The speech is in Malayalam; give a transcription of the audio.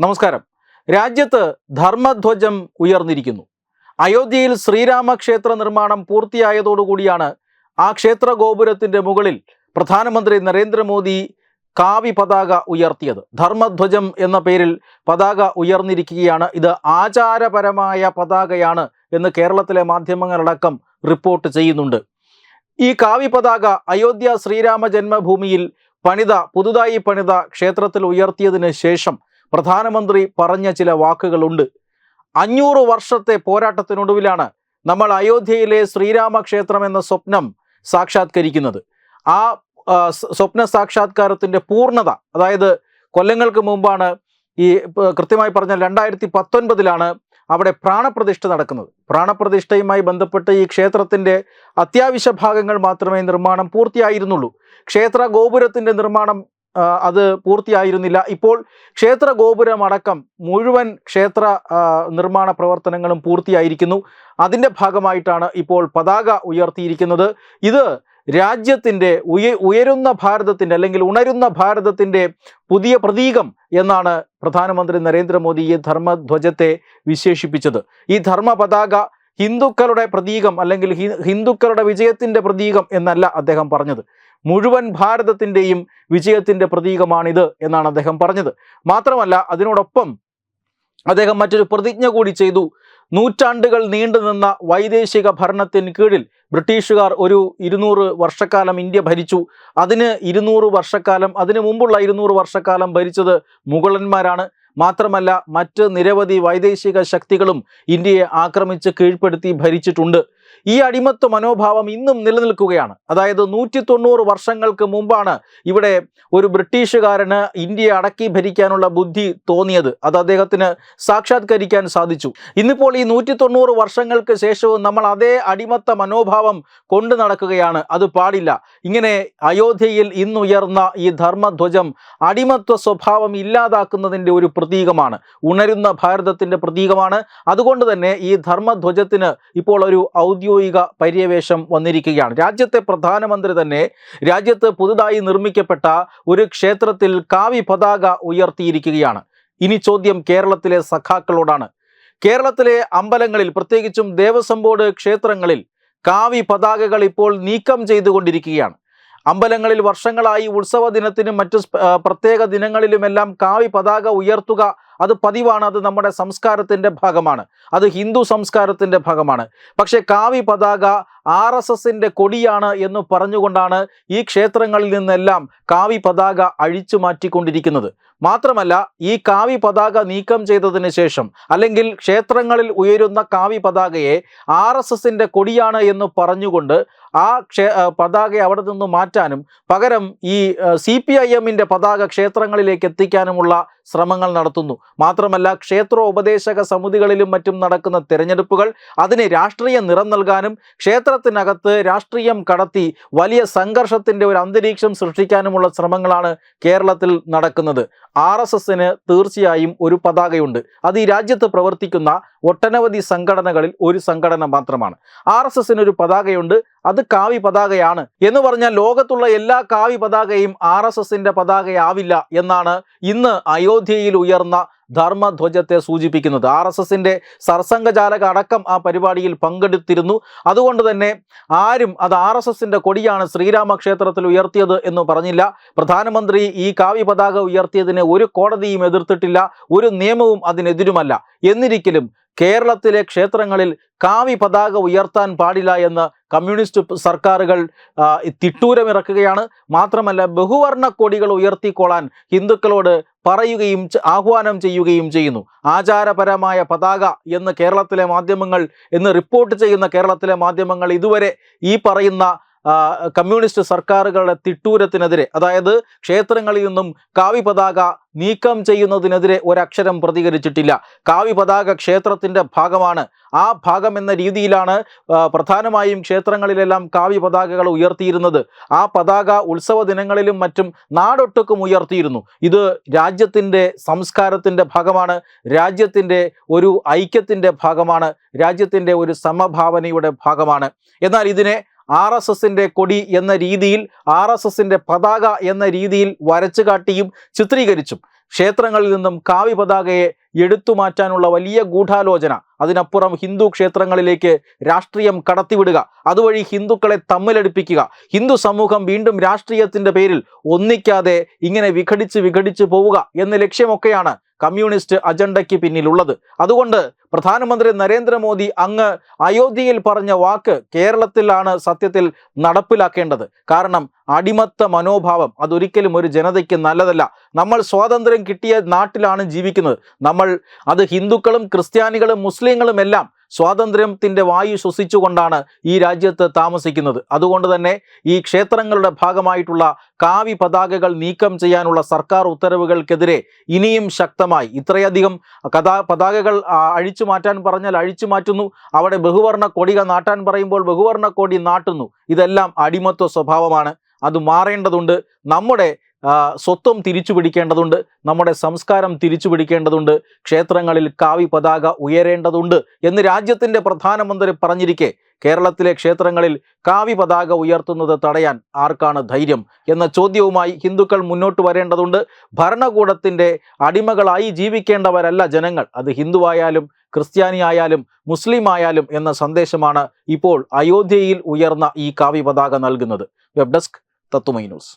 നമസ്കാരം. രാജ്യത്ത് ധർമ്മധ്വജം ഉയർന്നിരിക്കുന്നു. അയോധ്യയിൽ ശ്രീരാമക്ഷേത്ര നിർമ്മാണം പൂർത്തിയായതോടുകൂടിയാണ് ആ ക്ഷേത്ര ഗോപുരത്തിന്റെ മുകളിൽ പ്രധാനമന്ത്രി നരേന്ദ്രമോദി കാവി പതാക ഉയർത്തിയത്. ധർമ്മധ്വജം എന്ന പേരിൽ പതാക ഉയർന്നിരിക്കുകയാണ്. ഇത് ആചാരപരമായ പതാകയാണ് എന്ന് കേരളത്തിലെ മാധ്യമങ്ങളടക്കം റിപ്പോർട്ട് ചെയ്യുന്നുണ്ട്. ഈ കാവി പതാക അയോധ്യ ശ്രീരാമ ജന്മഭൂമിയിൽ പണിത പുതുതായി പണിത ക്ഷേത്രത്തിൽ ഉയർത്തിയതിന് ശേഷം പ്രധാനമന്ത്രി പറഞ്ഞ ചില വാക്കുകളുണ്ട്. അഞ്ഞൂറ് വർഷത്തെ പോരാട്ടത്തിനൊടുവിലാണ് നമ്മൾ അയോധ്യയിലെ ശ്രീരാമക്ഷേത്രം എന്ന സ്വപ്നം സാക്ഷാത്കരിക്കുന്നത്. ആ സ്വപ്ന സാക്ഷാത്കാരത്തിന്റെ പൂർണത അതായത് കൊല്ലങ്ങൾക്ക് മുമ്പാണ് ഈ കൃത്യമായി പറഞ്ഞ രണ്ടായിരത്തി പത്തൊൻപതിലാണ് അവിടെ പ്രാണപ്രതിഷ്ഠ നടക്കുന്നത്. പ്രാണപ്രതിഷ്ഠയുമായി ബന്ധപ്പെട്ട് ഈ ക്ഷേത്രത്തിന്റെ അത്യാവശ്യ ഭാഗങ്ങൾ മാത്രമേ നിർമ്മാണം പൂർത്തിയായിരുന്നുള്ളൂ. ക്ഷേത്ര ഗോപുരത്തിന്റെ നിർമ്മാണം അത് പൂർത്തിയായിരുന്നില്ല. ഇപ്പോൾ ക്ഷേത്ര ഗോപുരമടക്കം മുഴുവൻ ക്ഷേത്ര നിർമ്മാണ പ്രവർത്തനങ്ങളും പൂർത്തിയായിരിക്കുന്നു. അതിന്റെ ഭാഗമായിട്ടാണ് ഇപ്പോൾ പതാക ഉയർത്തിയിരിക്കുന്നത്. ഇത് രാജ്യത്തിന്റെ ഉയ ഉയരുന്ന ഭാരതത്തിന്റെ അല്ലെങ്കിൽ ഉണരുന്ന ഭാരതത്തിന്റെ പുതിയ പ്രതീകം എന്നാണ് പ്രധാനമന്ത്രി നരേന്ദ്രമോദി ഈ ധർമ്മധ്വജത്തെ വിശേഷിപ്പിച്ചത്. ഈ ധർമ്മ പതാക ഹിന്ദുക്കളുടെ പ്രതീകം അല്ലെങ്കിൽ ഹിന്ദുക്കളുടെ വിജയത്തിന്റെ പ്രതീകം എന്നല്ല അദ്ദേഹം പറഞ്ഞത്. മുഴുവൻ ഭാരതത്തിന്റെയും വിജയത്തിന്റെ പ്രതീകമാണിത് എന്നാണ് അദ്ദേഹം പറഞ്ഞത്. മാത്രമല്ല അതിനോടൊപ്പം അദ്ദേഹം മറ്റൊരു പ്രതിജ്ഞ കൂടി ചെയ്തു. നൂറ്റാണ്ടുകൾ നീണ്ടുനിന്ന വൈദേശിക ഭരണത്തിന് കീഴിൽ ബ്രിട്ടീഷുകാർ ഒരു ഇരുന്നൂറ് വർഷക്കാലം ഇന്ത്യ ഭരിച്ചു. അതിന് ഇരുന്നൂറ് വർഷക്കാലം അതിനു മുമ്പുള്ള ഇരുന്നൂറ് വർഷക്കാലം ഭരിച്ചത് മുഗളന്മാരാണ്. മാത്രമല്ല മറ്റ് നിരവധി വൈദേശിക ശക്തികളും ഇന്ത്യയെ ആക്രമിച്ച് കീഴ്പ്പെടുത്തി ഭരിച്ചിട്ടുണ്ട്. ഈ അടിമത്വ മനോഭാവം ഇന്നും നിലനിൽക്കുകയാണ്. അതായത് നൂറ്റി തൊണ്ണൂറ് വർഷങ്ങൾക്ക് മുമ്പാണ് ഇവിടെ ഒരു ബ്രിട്ടീഷുകാരന് ഇന്ത്യ അടക്കി ഭരിക്കാനുള്ള ബുദ്ധി തോന്നിയത്. അത് അദ്ദേഹത്തിന് സാക്ഷാത്കരിക്കാൻ സാധിച്ചു. ഇന്നിപ്പോൾ ഈ നൂറ്റി തൊണ്ണൂറ് വർഷങ്ങൾക്ക് ശേഷവും നമ്മൾ അതേ അടിമത്ത മനോഭാവം കൊണ്ടു നടക്കുകയാണ്. അത് പാടില്ല. ഇങ്ങനെ അയോധ്യയിൽ ഇന്നുയർന്ന ഈ ധർമ്മധ്വജം അടിമത്വ സ്വഭാവം ഇല്ലാതാക്കുന്നതിന്റെ ഒരു പ്രതീകമാണ്. ഉണരുന്ന ഭാരതത്തിന്റെ പ്രതീകമാണ്. അതുകൊണ്ട് തന്നെ ഈ ധർമ്മധ്വജത്തിന് ഇപ്പോൾ ഒരു ഔദ്യോഗിക പര്യവേശം വന്നിരിക്കുകയാണ്. രാജ്യത്തെ പ്രധാനമന്ത്രി തന്നെ രാജ്യത്ത് പുതുതായി നിർമ്മിക്കപ്പെട്ട ഒരു ക്ഷേത്രത്തിൽ കാവി പതാക ഉയർത്തിയിരിക്കുകയാണ്. ഇനി ചോദ്യം കേരളത്തിലെ സഖാക്കളോടാണ്. കേരളത്തിലെ അമ്പലങ്ങളിൽ പ്രത്യേകിച്ചും ദേവസ്വം ബോർഡ് ക്ഷേത്രങ്ങളിൽ കാവി പതാകകൾ ഇപ്പോൾ നീക്കം ചെയ്തുകൊണ്ടിരിക്കുകയാണ്. അമ്പലങ്ങളിൽ വർഷങ്ങളായി ഉത്സവ ദിനത്തിനും മറ്റു പ്രത്യേക ദിനങ്ങളിലുമെല്ലാം കാവി പതാക ഉയർത്തുക അത് പതിവാണ് അത് നമ്മുടെ സംസ്കാരത്തിന്റെ ഭാഗമാണ്. അത് ഹിന്ദു സംസ്കാരത്തിന്റെ ഭാഗമാണ്. പക്ഷേ കാവി പതാക ആർ എസ് എസിന്റെ കൊടിയാണ് എന്ന് പറഞ്ഞുകൊണ്ടാണ് ഈ ക്ഷേത്രങ്ങളിൽ നിന്നെല്ലാം കാവി പതാക അഴിച്ചു മാറ്റിക്കൊണ്ടിരിക്കുന്നത്. മാത്രമല്ല ഈ കാവി പതാക നീക്കം ചെയ്തതിന് ശേഷം അല്ലെങ്കിൽ ക്ഷേത്രങ്ങളിൽ ഉയരുന്ന കാവി പതാകയെ ആർ എസ് എസിന്റെ കൊടിയാണ് എന്ന് പറഞ്ഞുകൊണ്ട് ആ ക്ഷേ പതാക അവിടെ നിന്ന് മാറ്റാനും പകരം ഈ സി പി ഐ എമ്മിന്റെ പതാക ക്ഷേത്രങ്ങളിലേക്ക് എത്തിക്കാനുമുള്ള ശ്രമങ്ങൾ നടത്തുന്നു. മാത്രമല്ല ക്ഷേത്രോപദേശക സമിതികളിലും മറ്റും നടക്കുന്ന തിരഞ്ഞെടുപ്പുകൾ അതിന് രാഷ്ട്രീയ നിറം നൽകാനും ക്ഷേത്രത്തിനകത്ത് രാഷ്ട്രീയം കടത്തി വലിയ സംഘർഷത്തിന്റെ ഒരു അന്തരീക്ഷം സൃഷ്ടിക്കാനുമുള്ള ശ്രമങ്ങളാണ് കേരളത്തിൽ നടക്കുന്നത്. ആർ എസ് എസിന് തീർച്ചയായും ഒരു പതാകയുണ്ട്. അത് ഈ രാജ്യത്ത് പ്രവർത്തിക്കുന്ന ഒട്ടനവധി സംഘടനകളിൽ ഒരു സംഘടന മാത്രമാണ്. ആർ എസ് എസിന് ഒരു പതാകയുണ്ട്. അത് കാവി പതാകയാണ്. എന്ന് പറഞ്ഞാൽ ലോകത്തുള്ള എല്ലാ കാവി പതാകയും ആർ എസ് എസിന്റെ പതാകയാവില്ല എന്നാണ് ഇന്ന് അയോധ്യയിൽ ഉയർന്ന ധർമ്മധ്വജത്തെ സൂചിപ്പിക്കുന്നത്. ആർ എസ് എസിന്റെ സർസംഘചാലക അടക്കം ആ പരിപാടിയിൽ പങ്കെടുത്തിരുന്നു. അതുകൊണ്ട് തന്നെ ആരും അത് ആർ എസ് എസിന്റെ കൊടിയാണ് ശ്രീരാമക്ഷേത്രത്തിൽ ഉയർത്തിയത് എന്ന് പറഞ്ഞില്ല. പ്രധാനമന്ത്രി ഈ കാവ്യ പതാക ഉയർത്തിയതിനെ ഒരു കോടതിയും എതിർത്തിട്ടില്ല. ഒരു നിയമവും അതിനെതിരുമല്ല. എന്നിരിക്കലും കേരളത്തിലെ ക്ഷേത്രങ്ങളിൽ കാവ്യ പതാക ഉയർത്താൻ പാടില്ല എന്ന് കമ്മ്യൂണിസ്റ്റ് സർക്കാരുകൾ തിട്ടൂരമിറക്കുകയാണ്. മാത്രമല്ല ബഹുവർണ കൊടികൾ ഉയർത്തിക്കൊള്ളാൻ ഹിന്ദുക്കളോട് പറയുകയും ആഹ്വാനം ചെയ്യുകയും ചെയ്യുന്നു. ആചാരപരമായ പതാക എന്ന് കേരളത്തിലെ മാധ്യമങ്ങൾ എന്ന് റിപ്പോർട്ട് ചെയ്യുന്ന കേരളത്തിലെ മാധ്യമങ്ങൾ ഇതുവരെ ഈ പറയുന്ന കമ്മ്യൂണിസ്റ്റ് സർക്കാരുകളുടെ തിട്ടൂരത്തിനെതിരെ അതായത് ക്ഷേത്രങ്ങളിൽ നിന്നും കാവി പതാക നീക്കം ചെയ്യുന്നതിനെതിരെ ഒരക്ഷരം പ്രതികരിച്ചിട്ടില്ല. കാവി പതാക ക്ഷേത്രത്തിന്റെ ഭാഗമാണ്. ആ ഭാഗം എന്ന രീതിയിലാണ് പ്രധാനമായും ക്ഷേത്രങ്ങളിലെല്ലാം കാവി പതാകകൾ ഉയർത്തിയിരുന്നത്. ആ പതാക ഉത്സവ ദിനങ്ങളിലും മറ്റും നാടൊട്ടുക്കും ഉയർത്തിയിരുന്നു. ഇത് രാജ്യത്തിന്റെ സംസ്കാരത്തിന്റെ ഭാഗമാണ് രാജ്യത്തിന്റെ ഒരു ഐക്യത്തിന്റെ ഭാഗമാണ് രാജ്യത്തിന്റെ ഒരു സമഭാവനയുടെ ഭാഗമാണ്. എന്നാൽ ഇതിനെ ആർ എസ് എസിന്റെ കൊടി എന്ന രീതിയിൽ ആർ എസ് എസിന്റെ പതാക എന്ന രീതിയിൽ വരച്ചു കാട്ടിയും ചിത്രീകരിച്ചും ക്ഷേത്രങ്ങളിൽ നിന്നും കാവി പതാകയെ എടുത്തു മാറ്റാനുള്ള വലിയ ഗൂഢാലോചന. അതിനപ്പുറം ഹിന്ദു ക്ഷേത്രങ്ങളിലേക്ക് രാഷ്ട്രീയം കടത്തിവിടുക. അതുവഴി ഹിന്ദുക്കളെ തമ്മിലടിപ്പിക്കുക. ഹിന്ദു സമൂഹം വീണ്ടും രാഷ്ട്രീയത്തിന്റെ പേരിൽ ഒന്നിക്കാതെ ഇങ്ങനെ വിഘടിച്ച് വിഘടിച്ച് പോവുക എന്ന ലക്ഷ്യമൊക്കെയാണ് കമ്മ്യൂണിസ്റ്റ് അജണ്ടയ്ക്ക് പിന്നിലുള്ളത്. അതുകൊണ്ട് പ്രധാനമന്ത്രി നരേന്ദ്രമോദി അങ്ങ് അയോധ്യയിൽ പറഞ്ഞ വാക്ക് കേരളത്തിലാണ് സത്യത്തിൽ നടപ്പിലാക്കേണ്ടത്. കാരണം അടിമത്ത മനോഭാവം അതൊരിക്കലും ഒരു ജനതയ്ക്ക് നല്ലതല്ല. നമ്മൾ സ്വാതന്ത്ര്യം കിട്ടിയ നാട്ടിലാണ് ജീവിക്കുന്നത്. നമ്മൾ അത് ഹിന്ദുക്കളും ക്രിസ്ത്യാനികളും മുസ്ലിങ്ങളും എല്ലാം സ്വാതന്ത്ര്യത്തിന്റെ വായു ശ്വസിച്ചുകൊണ്ടാണ് ഈ രാജ്യത്ത് താമസിക്കുന്നത്. അതുകൊണ്ട് തന്നെ ഈ ക്ഷേത്രങ്ങളുടെ ഭാഗമായിട്ടുള്ള കാവി പതാകകൾ നീക്കം ചെയ്യാനുള്ള സർക്കാർ ഉത്തരവുകൾക്കെതിരെ ഇനിയും ശക്തമായി ഇത്രയധികം കഥാ പതാകകൾ അഴിച്ചു മാറ്റാൻ പറഞ്ഞാൽ അഴിച്ചു മാറ്റുന്നു. അവിടെ ബഹുവർണ കൊടികൾ നാട്ടാൻ പറയുമ്പോൾ ബഹുവർണ കൊടി നാട്ടുന്നു. ഇതെല്ലാം അടിമത്വ സ്വഭാവമാണ്. അത് മാറേണ്ടതുണ്ട്. നമ്മുടെ സ്വത്വം തിരിച്ചു പിടിക്കേണ്ടതുണ്ട് നമ്മുടെ സംസ്കാരം തിരിച്ചു പിടിക്കേണ്ടതുണ്ട് ക്ഷേത്രങ്ങളിൽ കാവി പതാക ഉയരേണ്ടതുണ്ട് എന്ന് രാജ്യത്തിന്റെ പ്രധാനമന്ത്രി പറഞ്ഞിരിക്കെ കേരളത്തിലെ ക്ഷേത്രങ്ങളിൽ കാവി പതാക ഉയർത്തുന്നത് തടയാൻ ആർക്കാണ് ധൈര്യം എന്ന ചോദ്യവുമായി ഹിന്ദുക്കൾ മുന്നോട്ട് വരേണ്ടതുണ്ട്. ഭരണകൂടത്തിന്റെ അടിമകളായി ജീവിക്കേണ്ടവരല്ല ജനങ്ങൾ. അത് ഹിന്ദുവായാലും ക്രിസ്ത്യാനി ആയാലും മുസ്ലിം ആയാലും എന്ന സന്ദേശമാണ് ഇപ്പോൾ അയോധ്യയിൽ ഉയർന്ന ഈ കാവി പതാക നൽകുന്നത്. Web desk Thathumai news.